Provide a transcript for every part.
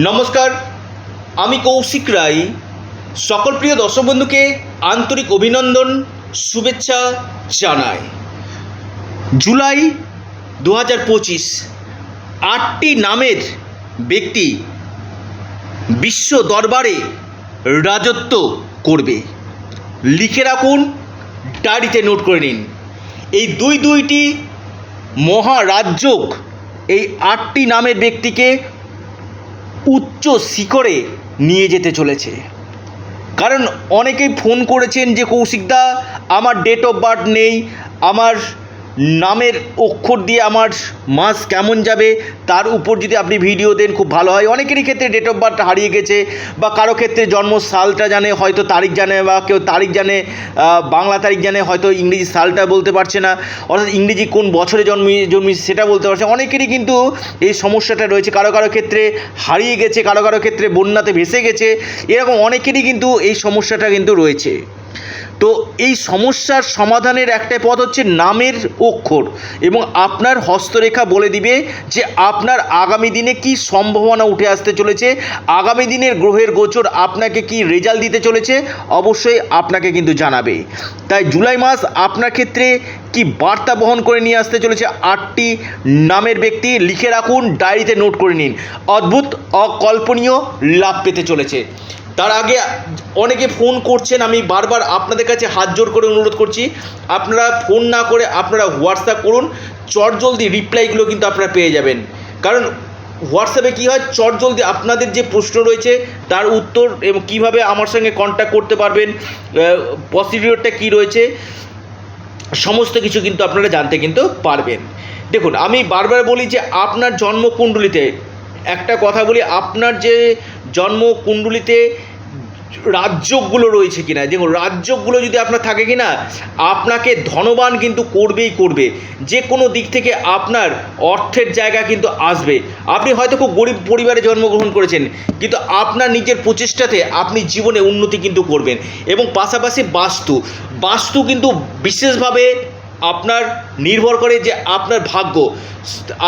নমস্কার, আমি কৌশিক রায়। সকল প্রিয় দর্শক বন্ধুকে আন্তরিক অভিনন্দন, শুভেচ্ছা জানাই। জুলাই দু হাজার পঁচিশ, আটটি নামের ব্যক্তি বিশ্ব দরবারে রাজত্ব করবে। লিখে রাখুন, ডায়েরিতে নোট করে নিন। এই দুই দুইটি মহারাজ্যক এই আটটি নামের ব্যক্তিকে উচ্চ শিখরে নিয়ে যেতে চলেছে। কারণ অনেকেই ফোন করেছেন যে, কৌশিকদা, আমার ডেট অফ বার্থ নেই, আমার নামের অক্ষর দিয়ে আমার মাস কেমন যাবে, তার উপর যদি আপনি ভিডিও দেন খুব ভালো হয়। অনেকেরই ক্ষেত্রে ডেট অফ বার্থ হারিয়ে গেছে, বা কারও ক্ষেত্রে জন্ম সালটা জানে, হয়তো তারিখ জানে, বা কেউ তারিখ জানে বাংলা তারিখ জানে, হয়তো ইংরেজি সালটা বলতে পারছে না, অর্থাৎ ইংরেজি কোন বছরে জন্মি, জন্মিয়েছে সেটা বলতে পারছে। অনেকেরই কিন্তু এই সমস্যাটা রয়েছে। কারও কারও ক্ষেত্রে হারিয়ে গেছে, কারও কারও ক্ষেত্রে বন্যাতে ভেসে গেছে, এরকম অনেকেরই কিন্তু এই সমস্যাটা কিন্তু রয়েছে। তো এই সমস্যার সমাধানের একটাই পথ হচ্ছে নামের অক্ষর এবং আপনার হস্তরেখা বলে দিবে যে আপনার আগামী দিনে কি সম্ভাবনা উঠে আসতে চলেছে, আগামী দিনের গ্রহের গোচর আপনাকে কি রেজাল্ট দিতে চলেছে অবশ্যই আপনাকে কিন্তু জানাবে। তাই জুলাই মাস আপনার ক্ষেত্রে কি বার্তা বহন করে নিয়ে আসতে চলেছে আটটি নামের ব্যক্তি, লিখে রাখুন, ডায়েরিতে নোট করে নিন। অদ্ভুত, অকল্পনীয়, লাভ পেতে চলেছে। তার আগে অনেকে ফোন করছেন, আমি বারবার আপনাদের কাছে হাত জোর করে অনুরোধ করছি, আপনারা ফোন না করে আপনারা হোয়াটসঅ্যাপ করুন, চটজলদি রিপ্লাইগুলো কিন্তু আপনারা পেয়ে যাবেন। কারণ হোয়াটসঅ্যাপে কী হয়, চটজলদি আপনাদের যে প্রশ্ন রয়েছে, তার উত্তর এবং কীভাবে আমার সঙ্গে কন্ট্যাক্ট করতে পারবেন প্রসিডিওরটা কী রয়েছে, সমস্ত কিছু কিন্তু আপনারা জানতে কিন্তু পারবেন। দেখুন, আমি বারবার বলি যে আপনার জন্মকুণ্ডলিতে একটা কথা বলি, আপনার যে জন্মকুণ্ডলিতে রাজ্যগুলো রয়েছে কিনা? দেখুন রাজ্যগুলো যদি আপনার থাকে কিনা, আপনাকে ধনবান কিন্তু করবেই করবে। যে কোনো দিক থেকে আপনার অর্থের জায়গা কিন্তু আসবে। আপনি হয়তো খুব গরিব পরিবারে জন্মগ্রহণ করেছেন, কিন্তু আপনার নিজের প্রচেষ্টাতে আপনি জীবনে উন্নতি কিন্তু করবেন। এবং পাশাপাশি বাস্তু বাস্তু কিন্তু বিশেষভাবে আপনার নির্ভর করে যে আপনার ভাগ্য।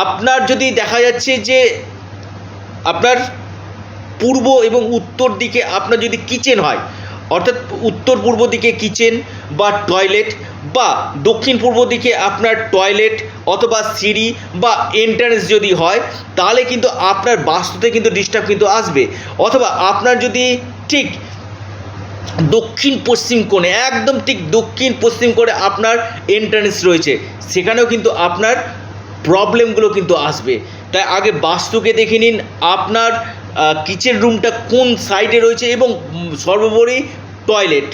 আপনার যদি দেখা যাচ্ছে যে আপনার পূর্ব এবং উত্তর দিকে আপনার যদি কিচেন হয়, অর্থাৎ উত্তর পূর্ব দিকে কিচেন বা টয়লেট বা দক্ষিণ পূর্ব দিকে আপনার টয়লেট অথবা সিঁড়ি বা এন্ট্রান্স যদি হয়, তাহলে কিন্তু আপনার বাস্তুতে কিন্তু ডিস্টার্ব কিন্তু আসবে। অথবা আপনার যদি ঠিক দক্ষিণ পশ্চিম কোণে, একদম ঠিক দক্ষিণ পশ্চিম কোণে আপনার এন্ট্রান্স রয়েছে, সেখানেও কিন্তু আপনার প্রবলেমগুলো কিন্তু আসবে। তাই আগে বাস্তুকে দেখে নিন, আপনার কিচেন রুমটা কোন সাইডে রয়েছে এবং সর্বোপরি টয়লেট।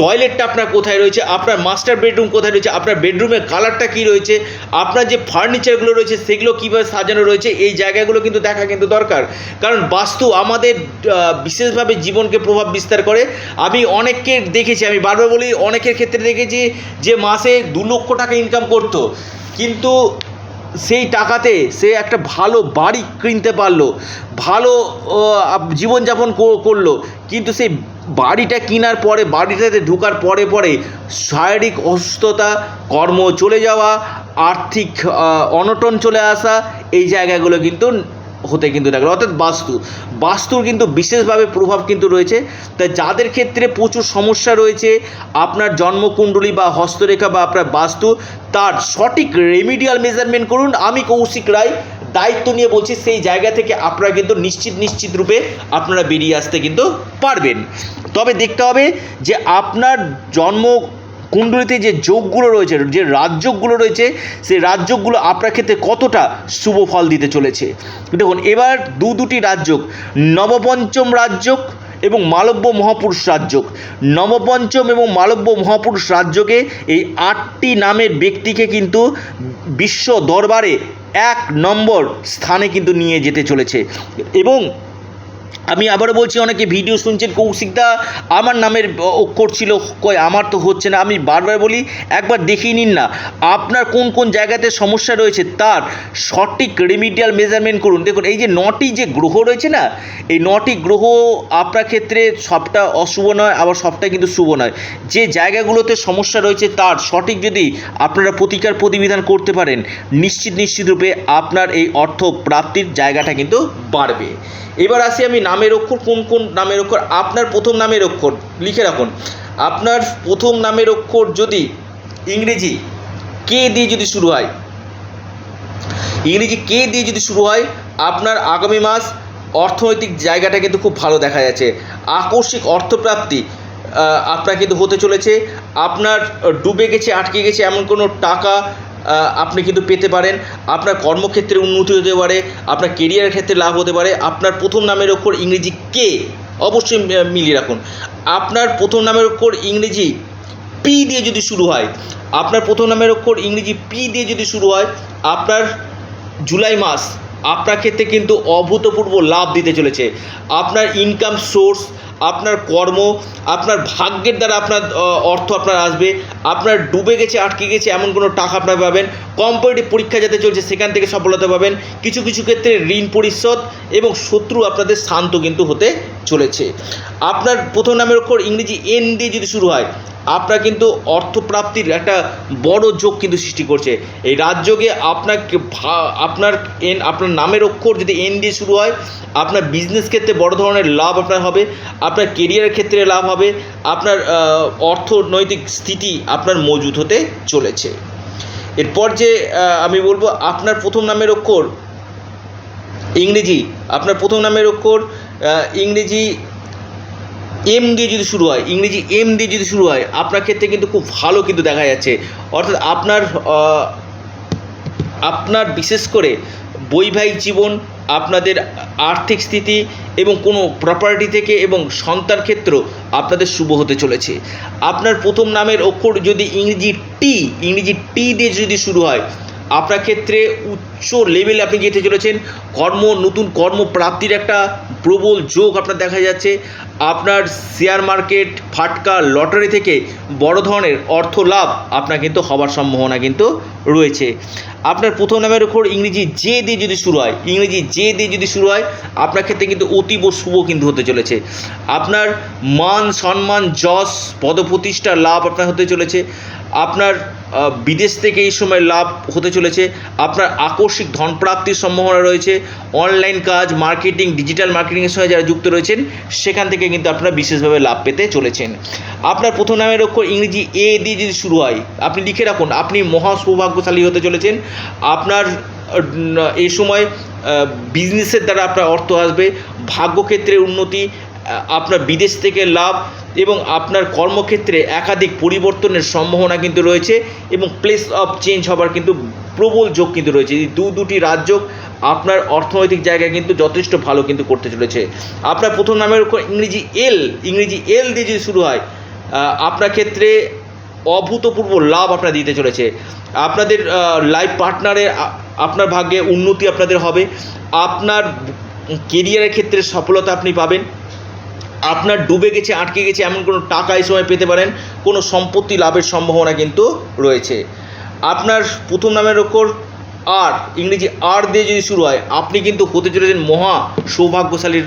টয়লেটটা আপনার কোথায় রয়েছে? আপনার মাস্টার বেডরুম কোথায় রয়েছে? আপনার বেডরুমের কালারটা কী রয়েছে? আপনার যে ফার্নিচারগুলো রয়েছে, সেগুলো কীভাবে সাজানো রয়েছে? এই জায়গাগুলো কিন্তু দেখা কিন্তু দরকার। কারণ বাস্তু আমাদের বিশেষভাবে জীবনকে প্রভাব বিস্তার করে। আমি অনেককে দেখেছি, আমি বারবার বলি, অনেকের ক্ষেত্রে দেখেছি যে মাসে দু লক্ষ টাকা ইনকাম করতো। কিন্তু সেই টাকাতে সে একটা ভালো বাড়ি কিনতে পারল, ভালো জীবনযাপন করল। কিন্তু সেই বাড়িটা কেনার পরে, বাড়িটাতে ঢোকার পরে পরে শারীরিক অসুস্থতা, কর্ম চলে যাওয়া, আর্থিক অনটন চলে আসা, এই জায়গাগুলো কিন্তু হতে কিন্তু থাকে, অর্থাৎ বাস্তু। বাস্তুর কিন্তু বিশেষভাবে প্রভাব কিন্তু রয়েছে। তাই যাদের ক্ষেত্রে প্রচুর সমস্যা রয়েছে, আপনার জন্মকুণ্ডলী বা হস্তরেখা বা আপনার বাস্তু, তার সঠিক রেমিডিয়াল মেজারমেন্ট করুন। আমি কৌশিক রায়, দায়িত্ব নিয়ে বলছি, সেই জায়গা থেকে আপনারা কিন্তু নিশ্চিত নিশ্চিত রূপে আপনারা বেরিয়ে আসতে কিন্তু পারবেন। তবে দেখতে হবে যে আপনার জন্ম কুণ্ডলিতে যে যোগগুলো রয়েছে, যে রাজযোগগুলো রয়েছে, সেই রাজযোগগুলো আপনার ক্ষেত্রে কতটা শুভ ফল দিতে চলেছে? দেখুন, এবার দু দুটি রাজযোগ, নবপঞ্চম রাজযোগ এবং মালব্য মহাপুরুষ রাজযোগ। নবপঞ্চম এবং মালব্য মহাপুরুষ রাজযোগে এই আটটি নামের ব্যক্তিকে কিন্তু বিশ্ব দরবারে এক নম্বর স্থানে কিন্তু নিয়ে যেতে চলেছে। এবং আমি আবারও বলছি, অনেকে ভিডিও শুনছেন কৌশিকদা আমার নামের অক্ষর ছিল কই, আমার তো হচ্ছে না। আমি বারবার বলি, একবার দেখিয়ে নিন না। আপনার কোন কোন জায়গাতে সমস্যা রয়েছে, তার সঠিক রেমিডিয়াল মেজারমেন্ট করুন। দেখুন, এই যে নটি যে গ্রহ রয়েছে না, এই নটি গ্রহ আপনার ক্ষেত্রে সবটা অশুভ নয়, আবার সবটা কিন্তু শুভ নয়। যে জায়গাগুলোতে সমস্যা রয়েছে, তার সঠিক যদি আপনারা প্রতিকার প্রতিবিধান করতে পারেন, নিশ্চিত নিশ্চিত রূপে আপনার এই অর্থ প্রাপ্তির জায়গাটা কিন্তু বাড়বে। এবার আসি আমি নামের অক্ষর কোন কোন নামের অক্ষর? আপনার প্রথম নামের অক্ষর লিখে রাখুন। আপনার প্রথম নামের অক্ষর যদি ইংরেজি কে দিয়ে যদি শুরু হয় ইংরেজি কে দিয়ে যদি শুরু হয় আপনার আগামী মাস অর্থনৈতিক জায়গাটা কিন্তু খুব ভালো দেখা যাচ্ছে। আকস্মিক অর্থপ্রাপ্তি আপনার কিন্তু হতে চলেছে। আপনার ডুবে গেছে আটকে গেছে এমন কোনো টাকা আপনি কিন্তু পেতে পারেন। আপনার কর্মক্ষেত্রে উন্নতি হতে পারে, আপনার কেরিয়ারের ক্ষেত্রে লাভ হতে পারে। আপনার প্রথম নামের অক্ষর ইংরেজি কে? অবশ্যই মিলিয়ে রাখুন। আপনার প্রথম নামের অক্ষর ইংরেজি পি দিয়ে যদি শুরু হয়, আপনার প্রথম নামের অক্ষর ইংরেজি পি দিয়ে যদি শুরু হয়, আপনার জুলাই মাস আপনার ক্ষেত্রে কিন্তু অভূতপূর্ব লাভ দিতে চলেছে। আপনার ইনকাম সোর্স আপনার কর্ম, আপনার ভাগ্যের দ্বারা আপনার অর্থ আপনার আসবে, আপনার ডুবে গেছে, আটকে গেছে, এমন কোনো টাকা আপনার পাবেন। কম্পিটিভ পরীক্ষা যাতে চলছে, সেখান থেকে সফলতা পাবেন। কিছু কিছু ক্ষেত্রে ঋণ পরিশোধ এবং শত্রু আপনাদের শান্ত কিন্তু হতে চলেছে। আপনার প্রথম নামের অক্ষর ইংরেজি এন দিয়ে যদি শুরু হয়, আপনার কিন্তু অর্থপ্রাপ্তির একটা বড় যোগ কিন্তু সৃষ্টি করছে। এই রাজযোগে আপনাকে আপনার এন আপনার নামের অক্ষর যদি এন দিয়ে শুরু হয়, আপনার বিজনেস ক্ষেত্রে বড় ধরনের লাভ আপনার হবে, আপনার কেরিয়ারের ক্ষেত্রে লাভ হবে, আপনার অর্থনৈতিক স্থিতি আপনার মজুত হতে চলেছে। এরপর যে আমি বলব, আপনার প্রথম নামের অক্ষর ইংরেজি, আপনার প্রথম নামের অক্ষর ইংরেজি এম দিয়ে যদি শুরু হয়, ইংরেজি এম দিয়ে যদি শুরু হয়, আপনার ক্ষেত্রে কিন্তু খুব ভালো কিন্তু দেখা যাচ্ছে। অর্থাৎ আপনার আপনার বিশেষ করে বৈবাহিক জীবন, আপনাদের আর্থিক স্থিতি এবং কোনো প্রপার্টি থেকে এবং সন্তান ক্ষেত্র আপনাদের শুভ হতে চলেছে। আপনার প্রথম নামের অক্ষর যদি ইংরেজি টি ইংরেজি টি দিয়ে যদি শুরু হয় আপনার ক্ষেত্রে উচ্চ লেভেলে আপনি যেতে চলেছেন। কর্ম, নতুন কর্মপ্রাপ্তির একটা প্রবল যোগ আপনার দেখা যাচ্ছে। আপনার শেয়ার মার্কেট ফাটকা লটারি থেকে বড় ধরনের অর্থ লাভ আপনার কিন্তু হওয়ার সম্ভাবনা কিন্তু রয়েছে। আপনার প্রথম নামের উপর ইংরেজি জে দিয়ে যদি শুরু হয়, ইংরেজি জে দিয়ে যদি শুরু হয়, আপনার ক্ষেত্রে কিন্তু অতীব শুভ কিন্তু হতে চলেছে। আপনার মান, সম্মান, যশ পদপ্রতিষ্ঠা লাভ আপনার হতে চলেছে। আপনার বিদেশ থেকে এই সময় লাভ হতে চলেছে। আপনার আকস্মিক ধন প্রাপ্তির সম্ভাবনা রয়েছে। অনলাইন কাজ, মার্কেটিং, ডিজিটাল মার্কেটিংয়ের সঙ্গে যারা যুক্ত রয়েছেন, সেখান থেকে কিন্তু আপনারা বিশেষভাবে লাভ পেতে চলেছেন। আপনার প্রথম নামের অক্ষর ইংরেজি এ দিয়ে যদি শুরু হয়, আপনি লিখে রাখুন, আপনি মহা সৌভাগ্যশালী হতে চলেছেন। আপনার এই সময় বিজনেসের দ্বারা আপনার অর্থ আসবে। ভাগ্যক্ষেত্রে উন্নতি আপনার বিদেশ থেকে লাভ এবং আপনার কর্মক্ষেত্রে একাধিক পরিবর্তনের সম্ভাবনা কিন্তু রয়েছে এবং প্লেস অফ চেঞ্জ হবার কিন্তু প্রবল যোগ কিন্তু রয়েছে। এই দু দুটি রাজ্য আপনার অর্থনৈতিক জায়গায় কিন্তু যথেষ্ট ভালো কিন্তু করতে চলেছে। আপনার প্রথম নামের উপর ইংরেজি এল ইংরেজি এল দিয়ে যদি শুরু হয় আপনার ক্ষেত্রে অভূতপূর্ব লাভ আপনার দিতে চলেছে। আপনাদের লাইফ পার্টনারে আপনার ভাগ্যে উন্নতি আপনাদের হবে। আপনার কেরিয়ারের ক্ষেত্রে সফলতা আপনি পাবেন। আপনার ডুবে গেছে, আটকে গেছে, এমন কোনো টাকা এই সময় পেতে পারেন, কোনো সম্পত্তি লাভের সম্ভাবনা কিন্তু রয়েছে। আপনার প্রথম নামের ওপর আর, ইংরেজি আর দিয়ে যদি শুরু হয়, আপনি কিন্তু হতে চলেছেন মহা সৌভাগ্যশালীর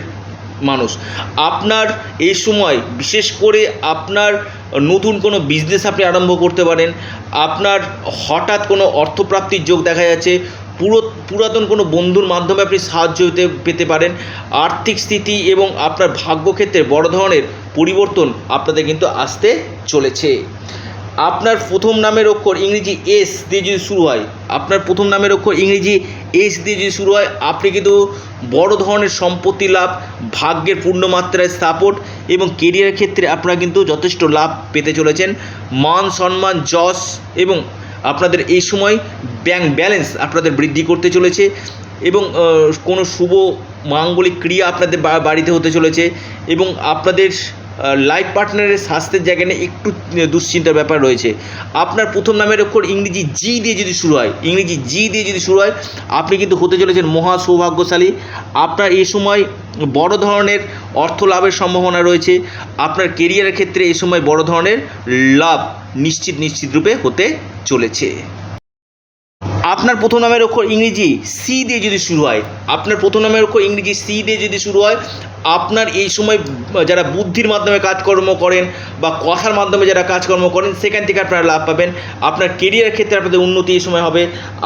মানুষ। আপনার এই সময় বিশেষ করে আপনার নতুন কোনো বিজনেস আপনি আরম্ভ করতে পারেন, আপনার হঠাৎ কোনো অর্থপ্রাপ্তির যোগ দেখা যাচ্ছে পুরো পুরাতন কোনো বন্ধুর মাধ্যমে আপনি সাহায্য পেতে পেতে পারেন। আর্থিক স্থিতি এবং আপনার ভাগ্যক্ষেত্রে বড় ধরনের পরিবর্তন আপনাদের কিন্তু আসতে চলেছে। আপনার প্রথম নামের অক্ষর ইংরেজি এস দিয়ে যদি শুরু হয়, আপনার প্রথম নামের অক্ষর ইংরেজি এস দিয়ে যদি শুরু হয়, আপনি কিন্তু বড় ধরনের সম্পত্তি লাভ, ভাগ্যের পূর্ণমাত্রায় স্থাপন এবং কেরিয়ার ক্ষেত্রে আপনারা কিন্তু যথেষ্ট লাভ পেতে চলেছেন। মান, সম্মান, যশ এবং আপনাদের এই সময় ব্যাংক ব্যালেন্স আপনাদের বৃদ্ধি করতে চলেছে এবং কোনো শুভ মাঙ্গলিক ক্রিয়া আপনাদের বাড়িতে হতে চলেছে এবং আপনাদের লাইফ পার্টনারের স্বাস্থ্যের জায়গা নিয়ে একটু দুশ্চিন্তার ব্যাপার রয়েছে। আপনার প্রথম নামের অক্ষর ইংরেজি জি দিয়ে যদি শুরু হয়, ইংরেজি জি দিয়ে যদি শুরু হয়, আপনি কিন্তু হতে চলেছেন মহা সৌভাগ্যশালী। আপনার এই সময় বড় ধরনের অর্থ লাভের সম্ভাবনা রয়েছে। আপনার কেরিয়ারের ক্ষেত্রে এই সময় বড় ধরনের লাভ নিশ্চিত নিশ্চিত রূপে হতে চলেছে। আপনার প্রথম নামের অক্ষর ইংরেজি সি দিয়ে যদি শুরু হয়, আপনার প্রথম নামের অক্ষর ইংরেজি সি দিয়ে যদি শুরু হয়, আপনার এই সময়, যারা বুদ্ধির মাধ্যমে কাজকর্ম করেন বা কথার মাধ্যমে যারা কাজকর্ম করেন, সেখান থেকে আপনারা লাভ পাবেন। আপনার কেরিয়ার ক্ষেত্রে আপনাদের উন্নতি এই সময় হবে।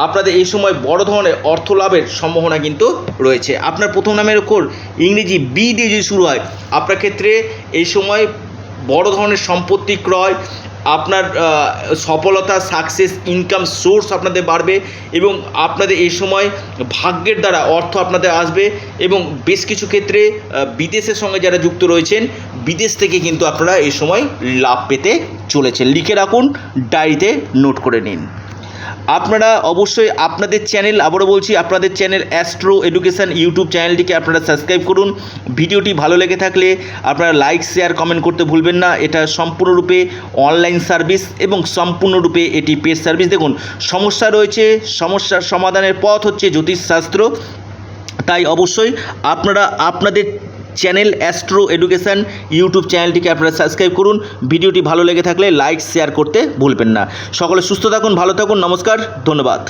আপনাদের এই সময় বড় ধরনের অর্থ লাভের সম্ভাবনা কিন্তু রয়েছে। আপনার প্রথম নামের অক্ষর ইংরেজি বি দিয়ে যদি শুরু হয়, আপনার ক্ষেত্রে এই সময় বড় ধরনের সম্পত্তি ক্রয় আপনার সফলতা সাকসেস ইনকাম সোর্স আপনাদের বাড়বে এবং আপনাদের এই সময় ভাগ্যের দ্বারা অর্থ আপনাদের আসবে এবং বেশ কিছু ক্ষেত্রে বিদেশের সঙ্গে যারা যুক্ত রয়েছেন, বিদেশ থেকে কিন্তু আপনারা এই সময় লাভ পেতে চলেছেন। লিখে রাখুন, ডায়েরিতে নোট করে নিন। আপনারা অবশ্যই আপনাদের চ্যানেল আবারও বলছি, আপনাদের চ্যানেল অ্যাস্ট্রো এডুকেশান ইউটিউব চ্যানেলটিকে আপনারা সাবস্ক্রাইব করুন। ভিডিওটি ভালো লেগে থাকলে আপনারা লাইক শেয়ার কমেন্ট করতে ভুলবেন না। এটা সম্পূর্ণরূপে অনলাইন সার্ভিস এবং সম্পূর্ণরূপে এটি পেড সার্ভিস দেখুন, সমস্যা রয়েছে, সমস্যার সমাধানের পথ হচ্ছে জ্যোতিষশাস্ত্র। তাই অবশ্যই আপনারা আপনাদের চ্যানেল অ্যাস্ট্রো এডুকেশান ইউটিউব চ্যানেলটিকে আপনারা সাবস্ক্রাইব করুন। ভিডিওটি ভালো লেগে থাকলে লাইক, শেয়ার করতে ভুলবেন না। সকলে সুস্থ থাকুন, ভালো থাকুন, নমস্কার, ধন্যবাদ।